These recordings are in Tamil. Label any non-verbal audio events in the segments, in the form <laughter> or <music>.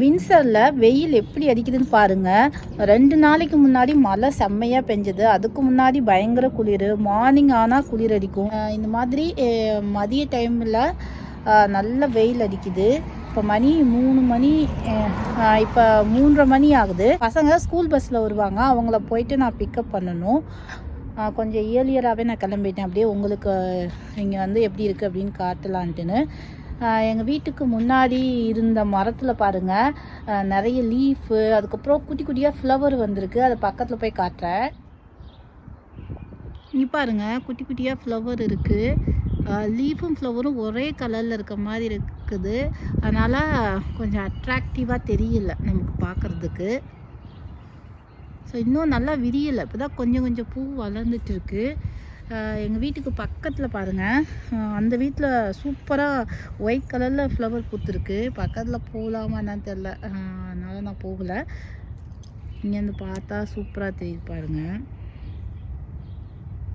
வின்சரில் வெயில் எப்படி அடிக்குதுன்னு பாருங்கள் ரெண்டு நாளைக்கு முன்னாடி மழை செம்மையாக பெஞ்சது. அதுக்கு முன்னாடி பயங்கர குளிர். மார்னிங் ஆனால் குளிர் அடிக்கும். இந்த மாதிரி மதிய டைமில் நல்ல வெயில் அடிக்குது. இப்போ மணி மூணு மணி இப்போ மூன்றரை மணி ஆகுது. பசங்க ஸ்கூல் பஸ்ஸில் வருவாங்க. அவங்கள போயிட்டு நான் பிக்கப் பண்ணணும். கொஞ்சம் இயர்லியராகவே நான் கிளம்பிட்டேன். அப்படியே உங்களுக்கு இங்கே வந்து எப்படி இருக்குது அப்படின்னு காட்டலான்ட்டுன்னு. எங்கள் வீட்டுக்கு முன்னாடி இருந்த மரத்தில் பாருங்கள் நிறைய லீஃபு அதுக்கப்புறம் குட்டி குட்டியாக ஃப்ளவர் வந்திருக்கு. அதை பக்கத்தில் போய் காட்டுறேன். நீ பாருங்க குட்டி குட்டியாக ஃப்ளவர் இருக்குது லீஃபும் ஃப்ளவரும் ஒரே கலரில் இருக்க மாதிரி இருக்குது. அதனால் கொஞ்சம் அட்ராக்டிவாக தெரியல நமக்கு பார்க்குறதுக்கு ஸோ இன்னும் நல்லா விரியலை. இப்போ தான் கொஞ்சம் கொஞ்சம் பூ வளர்ந்துட்டுருக்கு எங்கள் வீட்டுக்கு பக்கத்தில் பாருங்கள் அந்த வீட்டில் சூப்பராக ஒயிட் கலரில் ஃப்ளவர் பூத்துருக்கு. பக்கத்தில் போகலாமா என்னன்னு தெரில அதனால் நான் போகலை. இங்கேருந்து பார்த்தா சூப்பராக தெரியுது பாருங்கள்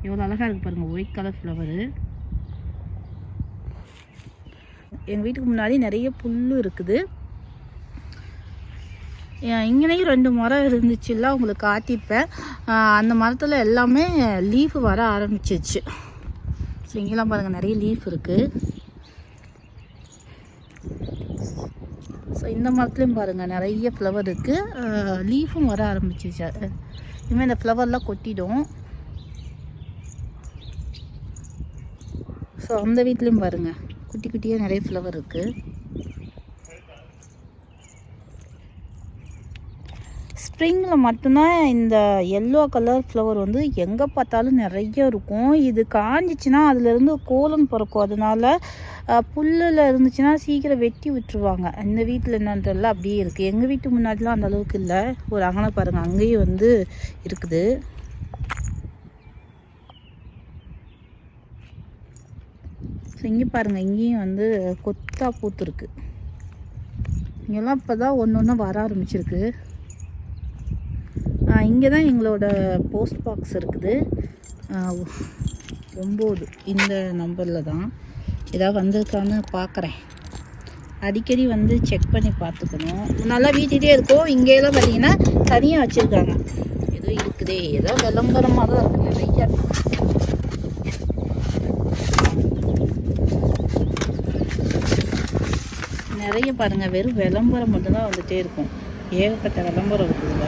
எவ்வளோ அழகாக இருக்குது பாருங்கள் ஒயிட் கலர் ஃப்ளவரு எங்கள் வீட்டுக்கு முன்னாடி நிறைய புல் இருக்குது. இங்கேயும் ரெண்டு மரம் இருந்துச்சுல்ல உங்களுக்கு காட்டியிருப்பேன் அந்த மரத்தில் எல்லாமே லீஃப் வர ஆரம்பிச்சிச்சு. ஸோ இங்கெல்லாம் பாருங்கள் நிறைய லீஃப் இருக்குது ஸோ இந்த மரத்துலையும் பாருங்கள் நிறைய ஃப்ளவர் இருக்குது லீஃபும் வர ஆரம்பிச்சிச்சு. இனிமேல் இந்த ஃப்ளவர்லாம் கொட்டிடும். ஸோ அந்த வீட்லேயும் பாருங்கள் குட்டி குட்டியாக நிறைய ஃப்ளவர் இருக்குது ஸ்ப்ரிங்கில் மட்டும்தான் இந்த எல்லோ கலர் ஃப்ளவர் வந்து எங்கே பார்த்தாலும் நிறைய இருக்கும். இது காஞ்சிச்சுன்னா அதுலேருந்து கோலம் பிறக்கும். அதனால புல்லில் இருந்துச்சுன்னா சீக்கிரம் வெட்டி விட்டுருவாங்க. இந்த வீட்டில் என்னன்னு அப்படியே இருக்குது எங்கள் வீட்டு முன்னாடிலாம் அந்த அளவுக்கு இல்லை. ஒரு அங்கனை பாருங்கள் அங்கேயும் வந்து இருக்குது. ஸோ இங்கே பாருங்கள் இங்கேயும் வந்து கொத்தா பூத்துருக்கு இங்கெல்லாம் இப்போ தான் ஒன்று ஒன்று வர ஆரம்பிச்சிருக்கு. இங்கே தான் எங்களோட போஸ்ட் பாக்ஸ் இருக்குது. ஒம்பது இந்த நம்பரில் தான். ஏதாவது வந்திருக்கான்னு பார்க்குறேன் அடிக்கடி வந்து செக் பண்ணி பார்த்துக்கணும். நல்லா வீட்டிகிட்டே இருக்கும். இங்கேயெல்லாம் பார்த்தீங்கன்னா தனியாக வச்சுருக்காங்க. ஏதோ இருக்குதே. ஏதோ விளம்பரமாக தான் இருக்குது நிறைய. நிறைய பாருங்கள் வெறும் விளம்பரம் மட்டும்தான் வந்துகிட்டே இருக்கும். ஏகப்பட்ட விளம்பரம் இருக்குதுல்ல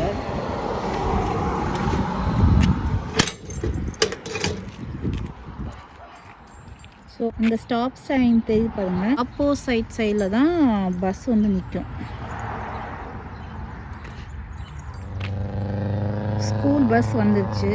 ஸோ அந்த ஸ்டாப் சைன் தெரிய பாருங்க. அப்போசைட் சைடில் தான் பஸ் வந்து நிற்கும் ஸ்கூல் பஸ் வந்துருச்சு.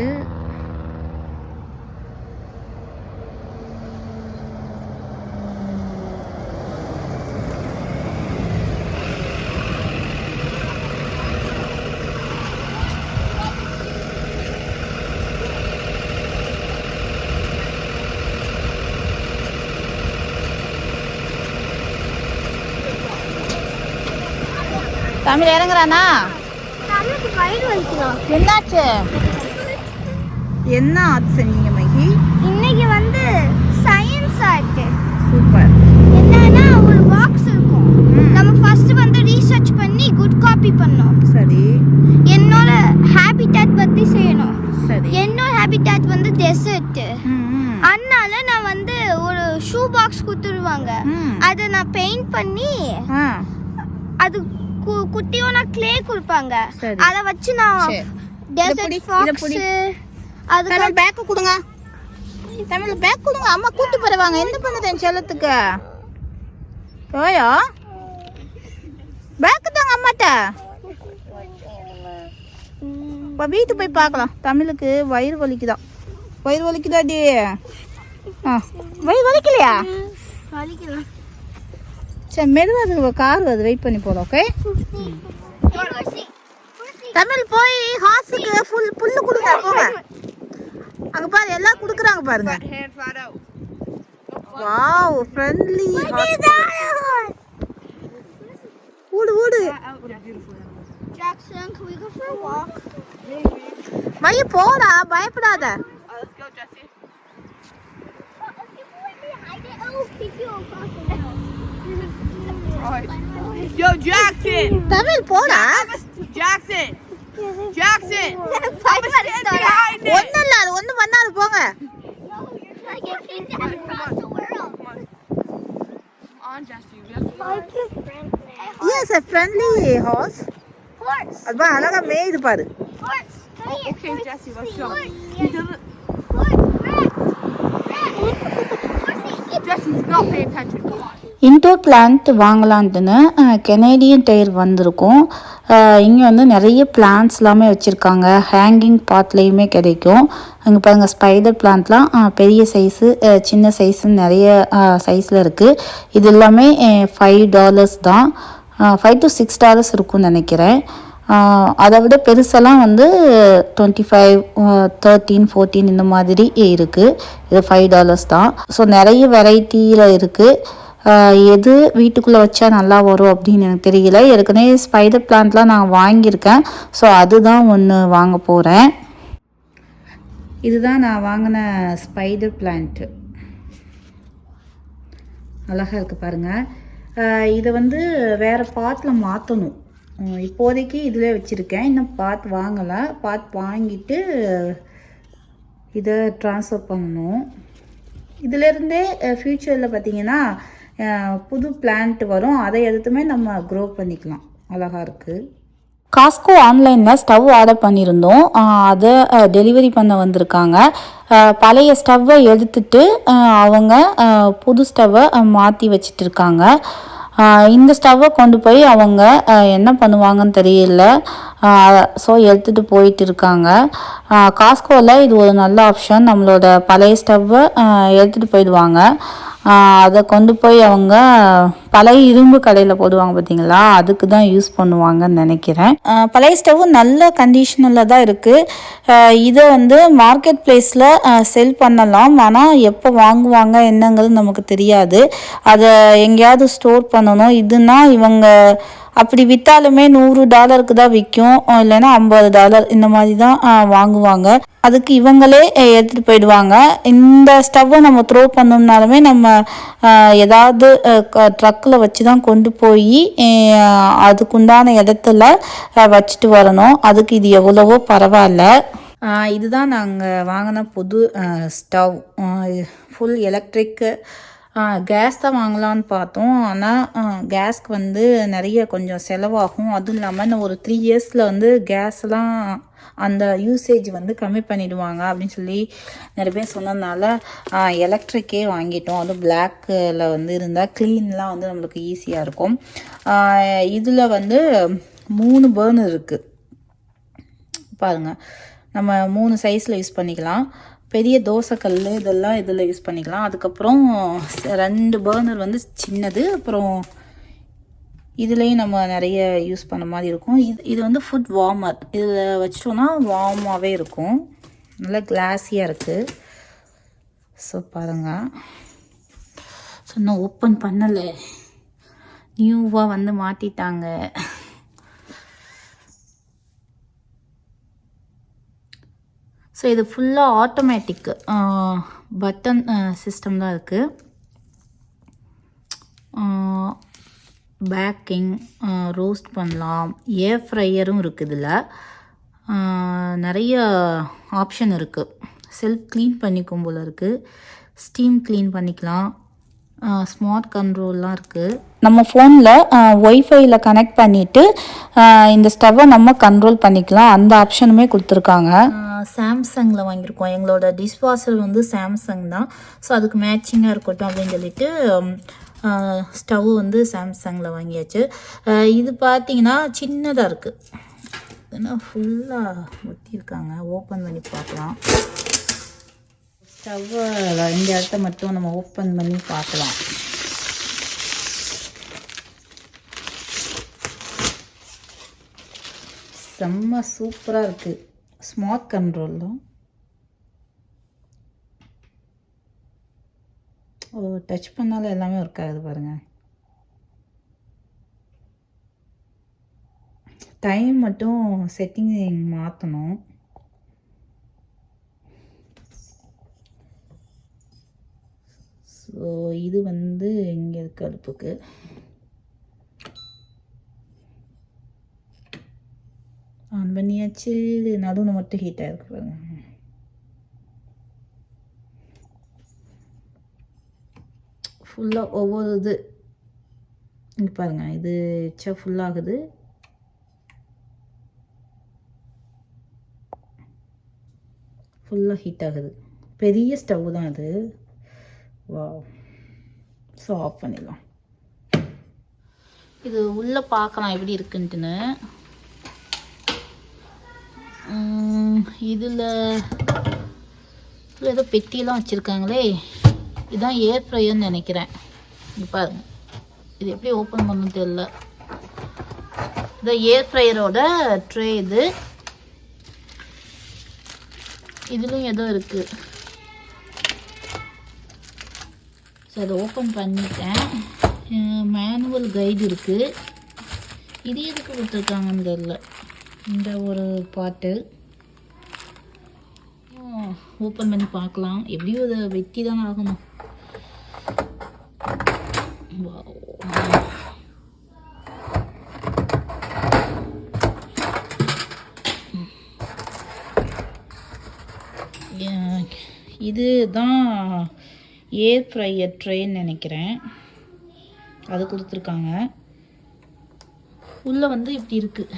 தமிழ் இறங்குறானா? என்னாச்சு? என்ன ஆர்ட் செஞ்சீங்க மகி? இன்னைக்கு வந்து சயின்ஸ் ஆர்ட் சூப்பர். என்னன்னா ஒரு பாக்ஸ் இருக்கும். நம்ம ஃபர்ஸ்ட் வந்து ரீசர்ச் பண்ணி குட் காப்பி பண்ணோம். சரி. என்னோட ஹேபிட்டாட் பத்தி செய்யணும். சரி. என்னோட ஹேபிட்டாட் வந்து டெசர்ட். அதனால நான் வந்து ஒரு ஷூ பாக்ஸ் கொடுத்துருவாங்க. அதை நான் பெயிண்ட் பண்ணி அது கு- குட்டியோட க்ளே கொடுப்பாங்க. அதை வச்சு நான் டெசர்ட் ஃபாக்ஸ். அதுக்கு பேக்கு கொடுங்க. தமிழ் பேக் கொடுங்க. அம்மா கூட்டி போறவாங்க என்ன பண்ணுது என் செல்லத்துக்கு? ஓயோ. பேக்கு தாங்க அம்மாட்ட. இப்போ வீட்டுக்கு போய் பார்க்கலாம். தமிழுக்கு வயிறு வலிக்குதான். வயிறு வலிக்குதாடி? ஆ. வயிறு வலிக்கலையா? வலிக்கலாம் சரி மெதுவாக அது கார் வருது வெயிட் பண்ணி போதும் ஓகே தமிழ் போய் ஹாஸுக்கு ஃபுல் புல்லு கொடுங்க போங்க அங்க பாரு எல்லாம் கொடுக்குறாங்க பாருங்க வாவ் ஃப்ரெண்ட்லி ஊடு ஊடு Jackson, can we go for a walk? மைய போடா பயப்படாத Oh, Yo, Jackson! டேனியல் போடா Jackson! Jackson! behind it. ஒன்றும் இல்லை அது ஒன்றும் பண்ணாது போங்க Like <laughs> if you dad across the world. On, Jesse. We have to go. Like your friend. Yes a friendly horse Horse. அதுதான் அழகா மேயுது பாரு Horse. Come here. Okay, Jesse, let's go. Horse. He doesn't. Indoor plant வாங்கலான்ட்டுன்னு Canadian Tire வந்திருக்கும். இங்கே வந்து நிறைய பிளான்ட்ஸ் எல்லாமே வச்சுருக்காங்க. ஹேங்கிங் பாத்லேயுமே கிடைக்கும். அங்கே பாருங்கள் ஸ்பைடர் பிளான்ட்லாம் பெரிய சைஸு சின்ன சைஸுன்னு நிறைய சைஸில் இருக்குது இது எல்லாமே ஃபைவ் டாலர்ஸ் தான். ஃபைவ் டு சிக்ஸ் டாலர்ஸ் இருக்கும்னு நினைக்கிறேன். அதை விட பெருசெல்லாம் வந்து டுவெண்ட்டி ஃபைவ் தேர்ட்டீன் ஃபோர்டீன் இந்த மாதிரி இருக்குது இது ஃபைவ் டாலர்ஸ் தான். ஸோ நிறைய வெரைட்டியில் இருக்குது எது வீட்டுக்குள்ளே வச்சா நல்லா வரும் அப்படின்னு எனக்கு தெரியல. ஏற்கனவே ஸ்பைடர் பிளான்ட்லாம் நான் வாங்கியிருக்கேன். ஸோ அதுதான் ஒன்று வாங்க போகிறேன் இதுதான் நான் வாங்கின ஸ்பைடர் பிளான்ட்டு அழகாக இருக்குது பாருங்கள் இதை வந்து வேறு பாட்டில் மாற்றணும் இப்போதைக்கு இதில் வச்சுருக்கேன். இன்னும் பார்த்து வாங்கலை. பார்த்து வாங்கிட்டு இதை ட்ரான்ஸ்ஃபர் பண்ணணும். இதிலேருந்தே ஃப்யூச்சரில் பார்த்தீங்கன்னா புது பிளான்ட் வரும். அதை எடுத்துமே நம்ம க்ரோ பண்ணிக்கலாம். அழகாக இருக்குது காஸ்கோ ஆன்லைனில் ஸ்டவ் ஆர்டர் பண்ணியிருந்தோம். அதை டெலிவரி பண்ண வந்திருக்காங்க. பழைய ஸ்டவ்வை எடுத்துட்டு அவங்க புது ஸ்டவ்வை மாற்றி வச்சிட்டு இருக்காங்க. இந்த ஸ்டவ்வை கொண்டு போய் அவங்க என்ன பண்ணுவாங்கன்னு தெரியல. ஸோ எடுத்துகிட்டு போயிட்டு இருக்காங்க. காஸ்கோவில் இது ஒரு நல்ல ஆப்ஷன் நம்மளோட பழைய ஸ்டவ்வை எடுத்துகிட்டு போயிடுவாங்க. அதை கொண்டு போய் அவங்க பழைய இரும்பு கடையில் போடுவாங்க பார்த்தீங்களா அதுக்கு தான் யூஸ் பண்ணுவாங்கன்னு நினைக்கிறேன். பழைய ஸ்டவ் நல்ல கண்டிஷனில் தான் இருக்குது இதை வந்து மார்க்கெட் பிளேஸில் செல் பண்ணலாம். ஆனால் எப்போ வாங்குவாங்க என்னங்கிறது நமக்கு தெரியாது. அதை எங்கேயாவது ஸ்டோர் பண்ணணும். இதுனா இவங்க அப்படி விற்றாலுமே நூறு டாலருக்கு தான் விற்கும் இல்லைன்னா ஐம்பது டாலர் இந்த மாதிரி தான் வாங்குவாங்க. அதுக்கு இவங்களே எடுத்துகிட்டு போயிடுவாங்க. இந்த ஸ்டவ்வை நம்ம த்ரோ பண்ணோம்னாலுமே நம்ம ஏதாவது ட்ரக்கில் வச்சு தான் கொண்டு போய் அதுக்குண்டான இடத்துல வச்சுட்டு வரணும். அதுக்கு இது எவ்வளவோ பரவாயில்ல. இதுதான் நாங்கள் வாங்கின புது ஸ்டவ். ஃபுல் எலக்ட்ரிக்கு கேஸ் தான் வாங்கலான்னு பார்த்தோம். ஆனால் கேஸ்க்கு வந்து நிறைய கொஞ்சம் செலவாகும். அதுவும் இல்லாமல் நான் ஒரு த்ரீ இயர்ஸில் வந்து கேஸ்லாம் அந்த யூசேஜ் வந்து கம்மி பண்ணிடுவாங்க அப்படின்னு சொல்லி நிறைய பேர் சொன்னதுனால எலக்ட்ரிக்கே வாங்கிட்டோம். அதுவும் பிளாக்கில் வந்து இருந்தால் க்ளீன்லாம் வந்து நம்மளுக்கு ஈஸியாக இருக்கும். இதில் வந்து மூணு பேர்னர் இருக்குது பாருங்கள் நம்ம மூணு சைஸில் யூஸ் பண்ணிக்கலாம். பெரிய தோசைக்கல் இதெல்லாம் இதில் யூஸ் பண்ணிக்கலாம். அதுக்கப்புறம் ரெண்டு பர்னர் வந்து சின்னது. அப்புறம் இதுலேயும் நம்ம நிறைய யூஸ் பண்ண மாதிரி இருக்கும். இது இது வந்து ஃபுட் வார்மர் இதில் வச்சிட்டோன்னா வார்மாகவே இருக்கும். நல்லா கிளாஸியாக இருக்குது ஸோ பாருங்கள் ஸோ இன்னும் ஓப்பன் பண்ணலை. நியூவாக வந்து மாட்டிட்டாங்க ஸோ இது ஃபுல்லாக ஆட்டோமேட்டிக் பட்டன் சிஸ்டம் தான் இருக்குது பேக்கிங் ரோஸ்ட் பண்ணலாம். ஏர் ஃப்ரையரும் இருக்குது இதில். நிறைய ஆப்ஷன் இருக்குது செல்ஃப் க்ளீன் பண்ணிக்கும் போல் இருக்குது ஸ்டீம் க்ளீன் பண்ணிக்கலாம். ஸ்மார்ட் கண்ட்ரோல்லாம் இருக்குது நம்ம ஃபோனில் ஒய்ஃபையில் கனெக்ட் பண்ணிவிட்டு இந்த ஸ்டவ்வை நம்ம கண்ட்ரோல் பண்ணிக்கலாம். அந்த ஆப்ஷனுமே கொடுத்துருக்காங்க. சாம்சங்கில் வாங்கியிருக்கோம். எங்களோட டிஷ்வாஷர் வந்து சாம்சங் தான். ஸோ அதுக்கு மேட்சிங்காக இருக்கட்டும் அப்படின்னு சொல்லிட்டு ஸ்டவ் வந்து சாம்சங்கில் வாங்கியாச்சு. இது பார்த்தீங்கன்னா சின்னதாக இருக்குது ஏன்னா ஃபுல்லாக ஒட்டியிருக்காங்க. ஓப்பன் பண்ணி பார்க்கலாம். ஸ்டவ்வை இந்த இடத்த மட்டும் நம்ம ஓப்பன் பண்ணி பார்க்கலாம். செம்ம சூப்பராக இருக்குது ஸ்மார்ட் கண்ட்ரோல் தான் ஓ டச் பண்ணாலும் எல்லாமே ஒர்க் ஆகுது பாருங்கள் டைம் மட்டும் செட்டிங் மாற்றணும் ஸோ இது வந்து இங்கே இருக்க ஆன் பண்ணியாச்சு. நடுவில் மட்டும் ஹீட்டாக இருக்கு பாருங்க. ஃபுல்லாக ஒவ்வொரு இது இங்கே பாருங்க இது வச்சா ஃபுல்லாகுது ஃபுல்லாக ஹீட் ஆகுது. பெரிய ஸ்டவ் தான் அது. வா ஸோ ஆஃப் பண்ணிடலாம். இது உள்ளே பார்க்கலாம் எப்படி இருக்குன்ட்டுன்னு. இதில் ஏதோ பெட்டியெல்லாம் வச்சுருக்காங்களே. இதுதான் ஏர் ஃப்ரையர்னு நினைக்கிறேன். இது பாருங்க. இது எப்படி ஓப்பன் பண்ணணும் தெரில இந்த ஏர் ஃப்ரையரோட ட்ரே இது. இதுலேயும் ஏதோ இருக்குது ஸோ அதை ஓப்பன் பண்ணிட்டேன். மேனுவல் கைடு இருக்குது இது எதுக்கு கொடுத்துருக்காங்கன்னு தெரில இந்த ஒரு பாட்டு. ஓப்பன் பண்ணி பார்க்கலாம். எப்படியும் அதை வெட்டி தானே ஆகணும் இதுதான் இது தான் ஏர் ஃப்ரையர் ட்ரேன்னு நினைக்கிறேன். அது கொடுத்துருக்காங்க. உள்ளே வந்து இப்படி இருக்குது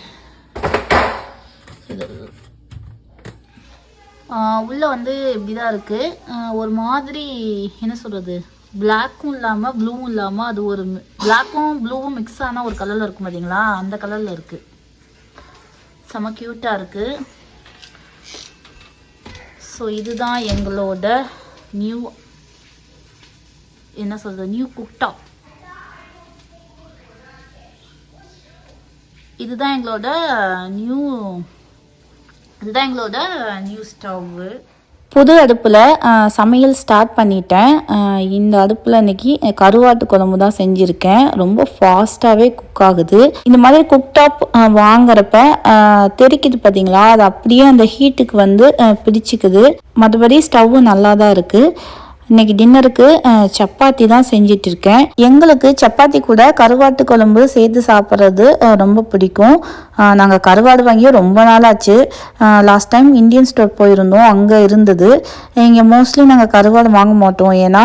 இது உள்ளே வந்து இப்படி தான் இருக்குது ஒரு மாதிரி என்ன சொல்கிறது பிளாக்கும் இல்லாமல் ப்ளூவும் இல்லாமல் அது ஒரு பிளாக்கும் ப்ளூவும் மிக்ஸ் ஆன ஒரு கலரில் இருக்கும் பார்த்தீங்களா அந்த கலரில் இருக்குது செம க்யூட்டாக இருக்குது ஸோ இதுதான் எங்களோட நியூ என்ன சொல்கிறது நியூ குக்டாப் இதுதான் எங்களோட நியூ இதுதான் எங்களோட நியூ ஸ்டவ்வு புது அடுப்பில் சமையல் ஸ்டார்ட் பண்ணிட்டேன். இந்த அடுப்பில் இன்னைக்கு கருவாட்டு குழம்பு தான் செஞ்சுருக்கேன். ரொம்ப ஃபாஸ்ட்டாகவே குக் ஆகுது. இந்த மாதிரி குக்டாப் வாங்குறப்ப தெரிக்குது பார்த்தீங்களா அது அப்படியே அந்த ஹீட்டுக்கு வந்து பிடிச்சிக்குது. மற்றபடி ஸ்டவ்வு நல்லா தான் இருக்குது இன்னைக்கு டின்னருக்கு சப்பாத்தி தான் செஞ்சிட்டு இருக்கேன் எங்களுக்கு சப்பாத்தி கூட கருவாட்டு குழம்பு சேர்த்து சாப்பிட்றது ரொம்ப பிடிக்கும். நாங்கள் கருவாடு வாங்கியே ரொம்ப நாளாச்சு. லாஸ்ட் டைம் இந்தியன் ஸ்டோர் போயிருந்தோம் அங்கே இருந்தது. இங்கே மோஸ்ட்லி நாங்கள் கருவாடு வாங்க மாட்டோம். ஏன்னா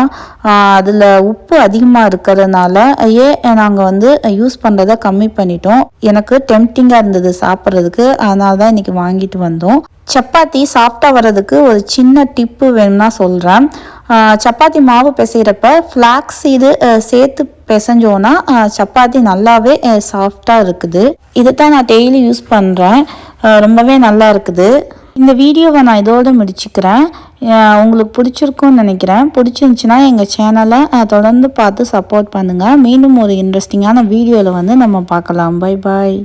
அதில் உப்பு அதிகமாக இருக்கிறதுனால ஏன் நாங்கள் வந்து யூஸ் பண்ணுறதை கம்மி பண்ணிட்டோம். எனக்கு டெம்டிங்காக இருந்தது சாப்பிட்றதுக்கு. அதனால தான் இன்னைக்கு வாங்கிட்டு வந்தோம். சப்பாத்தி சாஃப்டாக வர்றதுக்கு ஒரு சின்ன டிப்பு வேணும்னா சொல்கிறேன் சப்பாத்தி மாவு பிசைகிறப்ப ஃப்ளாக்ஸ் இது சேர்த்து பிசைஞ்சோன்னா சப்பாத்தி நல்லாவே சாஃப்டாக இருக்குது. இதை தான் நான் டெய்லி யூஸ் பண்ணுறேன் ரொம்பவே நல்லா இருக்குது. இந்த வீடியோவை நான் இதோட முடிச்சுக்கிறேன். உங்களுக்கு பிடிச்சிருக்கும்னு நினைக்கிறேன். பிடிச்சிருந்துச்சின்னா எங்கள் சேனலை தொடர்ந்து பார்த்து சப்போர்ட் பண்ணுங்கள் மீண்டும் ஒரு இன்ட்ரெஸ்டிங்கான வீடியோவில் வந்து நம்ம பார்க்கலாம். Bye bye